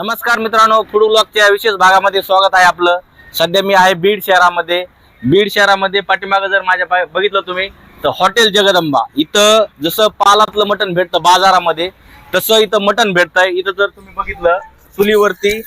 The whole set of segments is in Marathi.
नमस्कार मित्रांनो फूड ब्लॉगच्या विशेष भागामध्ये स्वागत आहे आपलं. सध्या मी आहे बीड शहरामध्ये. बीड शहरामध्ये पाठीमागं जर माझ्या पाय बघितलं तुम्ही तर हॉटेल जगदंबा. इथं जसं पालातलं मटण भेटतं बाजारामध्ये तसं इथं मटण भेटतंय. इथं जर तुम्ही बघितलं चुलीवरती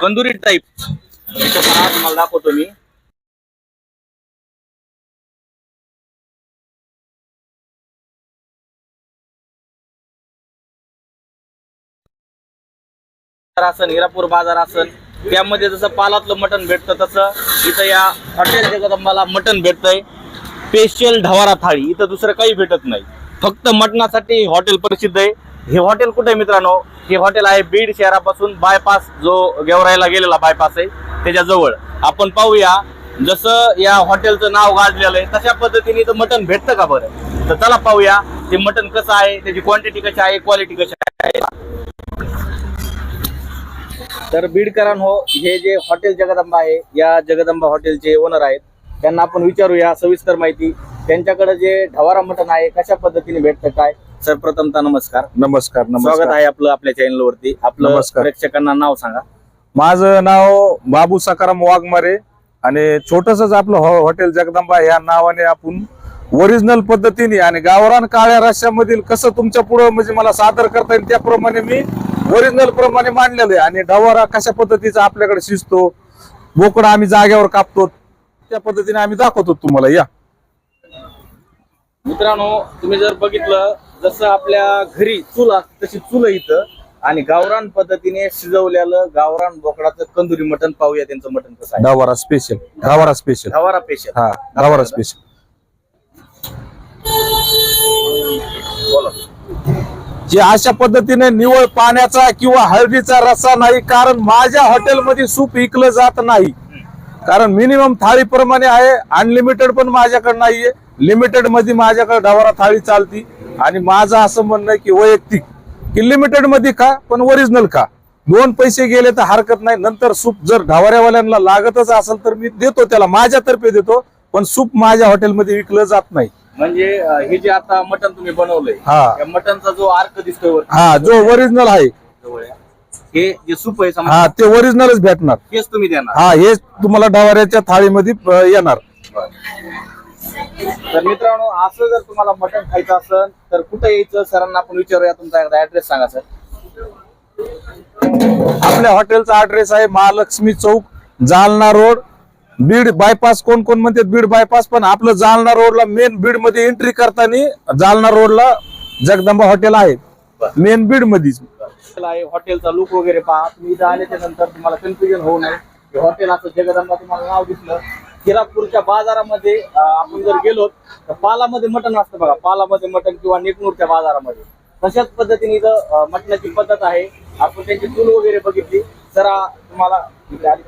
कंदुरी टाईप इथं तुम्हाला दाखवतो मी. असन हिरापूर बाजार असन त्यामध्ये जसं पालातलं मटण भेटतं तसं इथं या हॉटेल जगदंबाला मटण भेटतंय. स्पेशल ढवारा थाळी इथं दुसरं काही भेटत नाही. फक्त मटणासाठी हॉटेल प्रसिद्ध आहे. हे हॉटेल कुठे मित्रांनो? हे हॉटेल आहे बीड शहरापासून बायपास जो गेवरायला गेलेला बायपास आहे त्याच्याजवळ. आपण पाहूया जसं या हॉटेलचं नाव गाजलेलं आहे तशा पद्धतीने इथं मटण भेटतं का बरं? तर चला पाहूया ते मटण कसं आहे त्याची क्वांटिटी कशी आहे क्वालिटी कशी आहे. तर बीडकरांनो हे जे हॉटेल जगदंबा आहे या जगदंबा हॉटेलचे ओनर आहेत त्यांना आपण विचारूया सविस्तर माहिती. त्यांच्याकडे जे ढवारा मटण आहे कशा पद्धतीने भेटतं काय? सर्वप्रथमता नमस्कार. नमस्कार स्वागत आहे आपलं आपल्या चॅनल वरती. आपलं नमस्कार. प्रेक्षकांना नाव सांगा. माझं नाव बाबू सकाराम वाघमारे आणि छोटसच आपलं हॉ- हॉटेल जगदंबा या नावाने आपण ओरिजिनल पद्धतीने आणि गावरान काळ्या रश्यामधील कसं तुमच्या पुढं म्हणजे मला सादर करता येईल त्याप्रमाणे मी ओरिजिनल प्रमाणे मांडलेलं आहे. आणि डवारा कशा पद्धतीचा आपल्याकडे शिजतो बोकडा आम्ही जागेवर कापतो त्या पद्धतीने आम्ही दाखवतो तुम्हाला या. मित्रांनो तुम्ही जर बघितलं जसं आपल्या घरी चूल असते तशी चूल इथं. आणि गावरान पद्धतीने शिजवलेलं गावरान बोकडाचं कंदुरी मटण पाहूया त्यांचं मटण कसं आहे. डवारा स्पेशल डवारा स्पेशल ढवारा पेशल हा डवारा स्पेशल बोला. जे अशा पद्धतीने निवळ पाण्याचा किंवा हळदीचा रस्सा नाही कारण माझ्या हॉटेलमध्ये सूप विकलं जात नाही. कारण मिनिमम थाळीप्रमाणे आहे अनलिमिटेड पण माझ्याकडे नाहीये. लिमिटेडमध्ये माझ्याकडे ढवारा थाळी चालती. आणि माझं असं म्हणणं आहे की वैयक्तिक की लिमिटेडमध्ये खा पण ओरिजिनल खा. दोन पैसे गेले तर हरकत नाही. नंतर सूप जर ढवाऱ्यावाल्यांना लागतच असेल तर मी देतो त्याला माझ्यातर्फे देतो पण सूप माझ्या हॉटेलमध्ये विकलं जात नाही. म्हणजे अं, हे जे आता मटण तुम्ही बनवलंय हा. या मटणचा जो आर्क दिसतोय हा जो ओरिजिनल आहे. जवळ हे जे सूप आहे समजा हा ते ओरिजिनलच भेटणार. हेच तुम्ही देणार. हा हेच तुम्हाला डवाऱ्याच्या थाळीमध्ये अ, येणार. तर मित्रांनो असं जर तुम्हाला मटण खायचं असेल तर कुठे यायचं? सरांना आपण विचारूया. तुमचा एकदा ऍड्रेस सांगा सर. आपल्या हॉटेलचा ऍड्रेस आहे महालक्ष्मी चौक जालना रोड बीड बायपास कोण कोण म्हणते? बीड बायपास पण आपलं जालना रोडला मेन बीडमध्ये एंट्री करताना जालना रोडला जगदंबा हॉटेल आहे. मेन बीड मध्येच. आहे हॉटेलचा लुक वगैरे पहा. तुम्ही इथं आल्याच्यानंतर तुम्हाला कन्फ्युजन होऊ नये. हॉटेल असं जगदंबा तुम्हाला नाव दिसलं. किरापूरच्या बाजारामध्ये आपण जर गेलो तर पालामध्ये मटण असतं बघा. पालामध्ये मटण किंवा नेकनूरच्या बाजारामध्ये. तशाच पद्धतीने इथं अं, मटणाची पद्धत आहे. आपण त्यांची चूल वगैरे बघितली. जरा तुम्हाला आली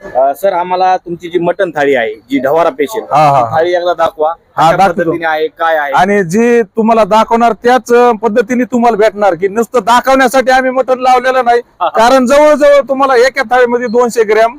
अं, सर आम्हाला तुमची जी मटण थाळी आहे जी ढवारा पेशल हा, हा. थाळी एकदा दाखवा. हा, कशा दाखवतो. पद्धतीने आहे काय आहे? आणि जी तुम्हाला दाखवणार त्याच अ, पद्धतीने तुम्हाला भेटणार की नुसतं दाखवण्यासाठी आम्ही मटण लावलेलं नाही. कारण जवळजवळ तुम्हाला एका थाळीमध्ये दोनशे ग्रॅम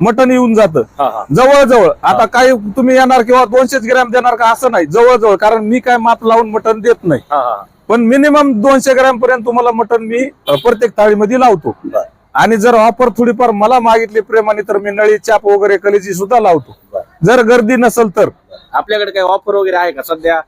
मटण येऊन जातं. हा हा. जवळजवळ. आता काही तुम्ही येणार किंवा दोनशेच ग्रॅम देणार का असं नाही. जवळजवळ. कारण मी काय माप लावून मटण देत नाही. हा हा. पण मिनिमम दोनशे ग्रॅम पर्यंत तुम्हाला मटण मी अ, प्रत्येक थाळीमध्ये लावतो. बरं. आणि जर ऑफर थोडीफार मला मागितली प्रेमाने तर मी नळी चाप वगैरे कलेची सुद्धा लावतो. जर गर्दी नसेल तर. आपल्याकडे काही ऑफर वगैरे आहे का? सध्या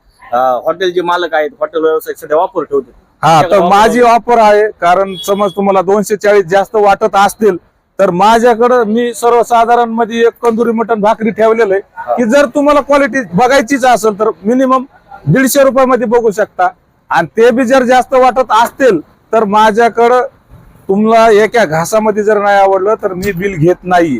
हॉटेलचे मालक आहेत हॉटेल व्यवसाय सध्या ऑफर ठेवते हा तर माझी ऑफर आहे कारण समज तुम्हाला दोनशे चाळीस जास्त वाटत असतील तर माझ्याकडं मी सर्वसाधारणमध्ये एक कंदुरी मटण भाकरी ठेवलेलं आहे. की जर तुम्हाला क्वालिटी बघायचीच असेल तर मिनिमम दीडशे रुपयामध्ये बघू शकता. आणि ते बी जर जास्त वाटत असतील तर माझ्याकडं तुम्हाला एका घासामध्ये जर नाही आवडलं तर मी बिल घेत नाही.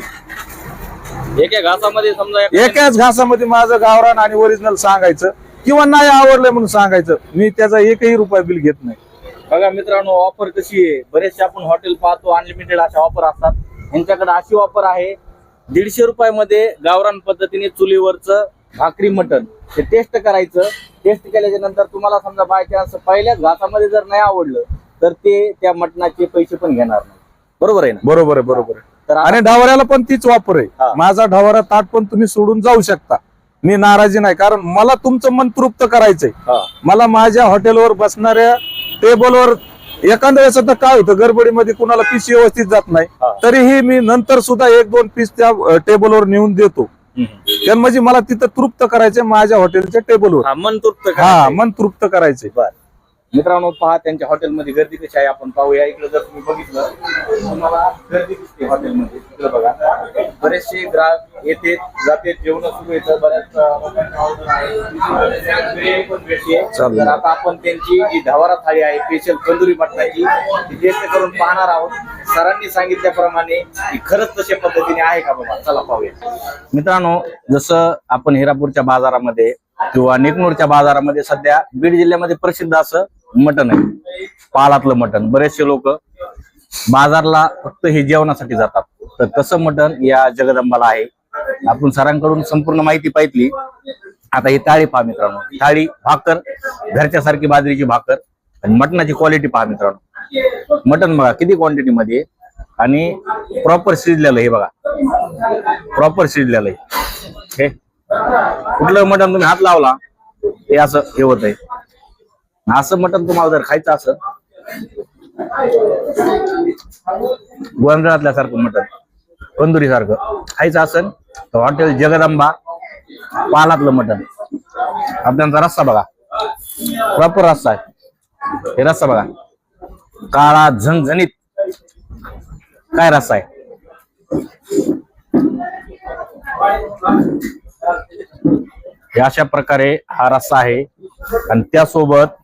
एका घासामध्ये समजा एक- एकाच घासामध्ये माझं गावरान आणि ओरिजिनल सांगायचं किंवा नाही आवडलं म्हणून सांगायचं मी त्याचा एकही रुपया बिल घेत नाही. बघा मित्रांनो ऑफर कशी आहे? बरेचसे आपण हॉटेल पाहतो अनलिमिटेड अशा ऑफर असतात. यांच्याकडे अशी ऑफर आहे दीडशे रुपयामध्ये गावरान पद्धतीने चुलीवरचं भाकरी मटण. ते टेस्ट करायचं. टेस्ट केल्याच्यानंतर तुम्हाला समजा बाय चान्स पहिल्याच घासामध्ये जर नाही आवडलं तर ते त्या मटणाचे पैसे पण घेणार नाही. बरोबर आहे ना? बरोबर आहे बरोबर आहे. तर आणि ढावऱ्याला पण तीच वापर हा. आहे माझा ढावरा ताट पण तुम्ही सोडून जाऊ शकता. मी नाराजी नाही कारण मला तुमचं मन तृप्त करायचंय. हा. मला माझ्या हॉटेलवर बसणाऱ्या टेबलवर एखाद्या वेळेस आता काय होतं गडबडीमध्ये कुणाला पीस व्यवस्थित जात नाही. तरीही मी नंतर सुद्धा एक दोन पीस त्या अ, टेबलवर नेऊन देतो. हम्म. कारण म्हणजे मला तिथं तृप्त करायचे माझ्या हॉटेलच्या टेबलवर. हा मन तृप्त हा करायचंय. मन तृप्त करायचे बर. मित्रांनो पहा त्यांच्या हॉटेलमध्ये गर्दी कशी आहे आपण पाहूया. इकडे जर तुम्ही बघितलं तुम्हाला गर्दी दिसते हॉटेलमध्ये. इकडे बघा. बरेचसे ग्राहक येते जाते जेवण सुरू येतं बऱ्याच. तर आता आपण त्यांची जी ढवारा थाळी आहे स्पेशल तंदुरी मटणाची ती टेस्ट करून पाहणार आहोत. सरांनी सांगितल्याप्रमाणे ही खरंच तशा पद्धतीने आहे का बाबा? चला पाहूया. मित्रांनो जसं आपण हिरापूरच्या बाजारामध्ये किंवा निकनूरच्या बाजारामध्ये सध्या बीड जिल्ह्यामध्ये प्रसिद्ध असं मटण आहे. पालातलं मटण. बरेचसे लोक बाजारला फक्त हे जेवणासाठी जातात. तर तसं मटण या जगदंबाला आहे. आपण सरांकडून संपूर्ण माहिती पाहितली. आता ही ताळी पहा मित्रांनो. थाळी भाकर घरच्या सारखी बाजरीची भाकर आणि मटणाची क्वालिटी पहा मित्रांनो. मटण बघा किती क्वांटिटी मध्ये? आणि प्रॉपर शिजलेलं हे बघा. प्रॉपर शिजलेलं हे. कुठलं मटण तुम्ही हात लावला? हे असं हे होत आहे असं मटण तुम्हाला जर खायचं असं गोंधळातल्या सारखं मटण कंदुरी सारखं खायचं असेल तर हॉटेल जगदंबा पालातलं मटण. आपल्याचा रस्सा बघा. प्रॉपर रस्सा आहे. हे रस्सा बघा. काळा झणझणीत काय रस्सा आहे? हे अशा प्रकारे हा रस्सा आहे. आणि त्यासोबत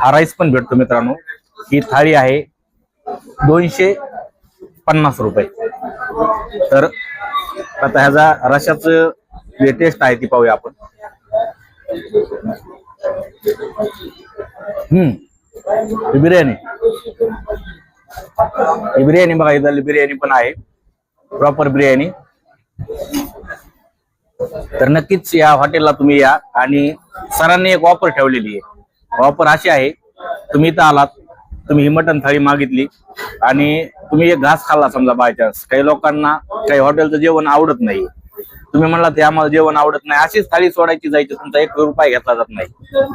हा राईस पण भेटतो मित्रांनो. ही थाळी आहे दोनशे पन्नास रुपये. तर आता ह्याचा रशाच जे टेस्ट आहे ती पाहूया आपण. हम्म. बिर्याणी. ही बिर्याणी बघा इथली बिर्याणी पण आहे. प्रॉपर बिर्याणी. तर नक्कीच या हॉटेलला तुम्ही या. आणि सरांनी एक ऑफर ठेवलेली आहे. ऑफर अशी आहे तुम्ही इथं आलात तुम्ही ही मटण थाळी मागितली आणि तुम्ही एक घास खाल्ला समजा बाय चान्स काही लोकांना काही हॉटेलचं जेवण आवडत नाही. तुम्ही म्हणला ते आम्हाला जेवण आवडत नाही. अशीच थाळी सोडायची जायची तुमचा एक रुपया घेतला जात नाही.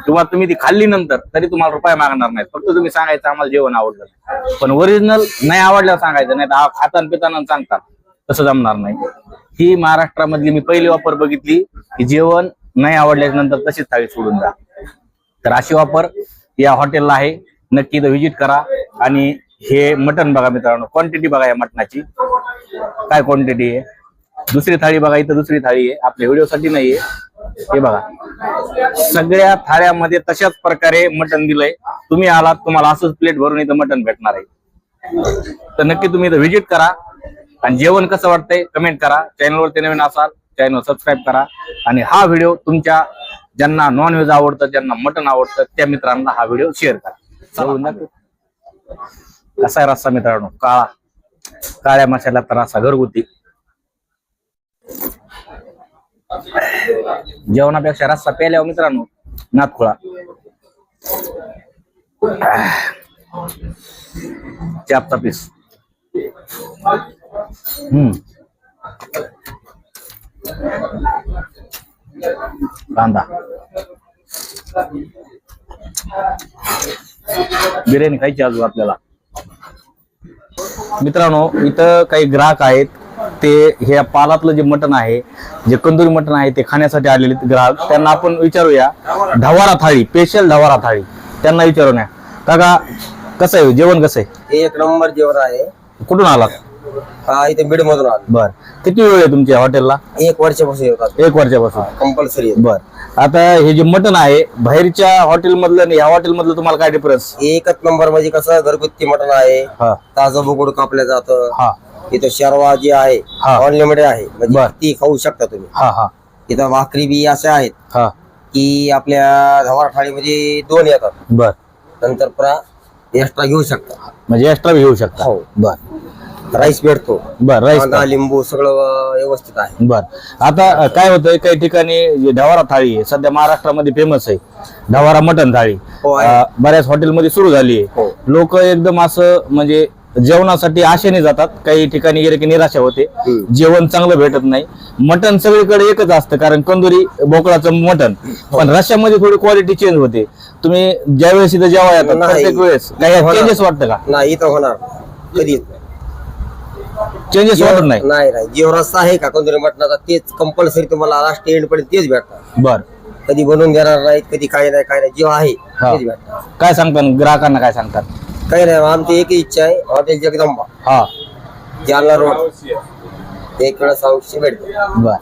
किंवा तुम्ही ती खाल्ली नंतर तरी तुम्हाला रुपये मागणार नाही फक्त तुम्ही सांगायचं आम्हाला जेवण आवडलं पण ओरिजिनल नाही आवडलं सांगायचं नाही तर खाताना पिताना सांगतात. तसं जमणार नाही. ही महाराष्ट्रामधली मी पहिली वापर बघितली की जेवण नाही आवडल्यानंतर तशीच थाळी सोडून जा तर अशी वापर या हॉटेलला आहे. नक्की इथं व्हिजिट करा. आणि हे मटन बघा मित्रांनो क्वांटिटी बघा या मटणाची. काय क्वांटिटी आहे? दुसरी थाळी बघा इथं दुसरी थाळी आहे. आपल्या व्हिडिओसाठी नाहीये. हे बघा. सगळ्या थाळ्यामध्ये तशाच प्रकारे मटण दिलंय. तुम्ही आलात तुम्हाला असंच प्लेट भरून इथं मटण भेटणार आहे. तर नक्की तुम्ही इथं व्हिजिट करा. आणि जेवण कसं वाटतंय कमेंट करा. चॅनलवरती नवीन असाल चॅनल सबस्क्राईब करा. आणि हा व्हिडिओ तुमच्या ज्यांना नॉन व्हेज आवडतं ज्यांना मटण आवडतं त्या मित्रांना हा व्हिडिओ शेअर करा. कसा आहे रस्सा मित्रांनो? काळा. काळ्या मसाल्याचा रस्सा घरगुती. जेवणापेक्षा रस्सा प्यायल्यावर मित्रांनो नातखुळा. चापचा पीस हम्म. कांदा. बिर्याणी खायची अजून आपल्याला. मित्रांनो इथं काही ग्राहक आहेत. ते हे पालातलं जे मटण आहे जे कंदुरी मटण आहे ते खाण्यासाठी आलेले ग्राहक. त्यांना आपण विचारूया ढवारा थाळी स्पेशल ढवारा थाळी. त्यांना विचारूया काका कसं आहे? जेवण कसं आहे? एक नंबर जेवण आहे. कुठून आलात? हा इथे बीड मधून आलो. बर. किती वेळ आहे तुमच्या हॉटेलला? एक वर्षापासून येतात एक वर्षापासून. कंपल्सरी बर. आता हे जे मटण आहे बाहेरच्या हॉटेल मधलं आणि ह्या हॉटेल मधलं तुम्हाला काय डिफरन्स एकच नंबर म्हणजे कसं घरगुती मटण आहे हा. ताजं बुकुड कापलं जातं. हा. इथं शर्वा जी आहे हा. अनलिमिटेड आहे. म्हणजे बर. ती खाऊ शकता तुम्ही. हा हा. इथं भाकरी बी अशा आहेत हा. की आपल्या धवार थाळीमध्ये दोन येतात. बर. नंतर पुन्हा एक्स्ट्रा घेऊ शकता. म्हणजे एक्स्ट्रा घेऊ शकता. हो. बर. राईस भेटतो. बर राईस कांदा लिंबू सगळं अं, व्यवस्थित आहे. बर. आता अ, काय होतंय काही ठिकाणी जे ढवारा थाळी आहे सध्या महाराष्ट्रामध्ये फेमस आहे ढवारा मटण थाळी. हो, आहे. अ, बऱ्याच हॉटेलमध्ये सुरू झाली आहे. हो. लोक एकदम असं म्हणजे जेवणासाठी आशेने जातात. काही ठिकाणी गेले की निराशा होते. हम्म. जेवण चांगलं भेटत नाही. मटण सगळीकडे एकच असतं कारण कंदुरी बोकडाचं मटण. पण रश्यामध्ये थोडी क्वालिटी चेंज होते. तुम्ही ज्यावेळेस इथं जेव्हा येतात नाही. प्रत्येक वेळेस. काही होणार. चेंजेस वाटतं का? नाही इथं होणार. कधीच चेंजेस वाटत नाही. नाही नाही. जेव रस्ता आहे का कोणतरी मटणाचा तेच कंपल्सरी तुम्हाला लास्ट एंड पर्यंत तेच भेटतात बर. कधी बनवून देणार नाहीत कधी काय नाही काय नाही. जेव्हा आहे. तेच भेटतात काय सांगतात? ग्राहकांना काय सांगतात? काही नाही आमची एक इच्छा आहे हॉटेल जगदंबा. हा. जालना रोड. एक वेळा साऊंडशी भेटते बर.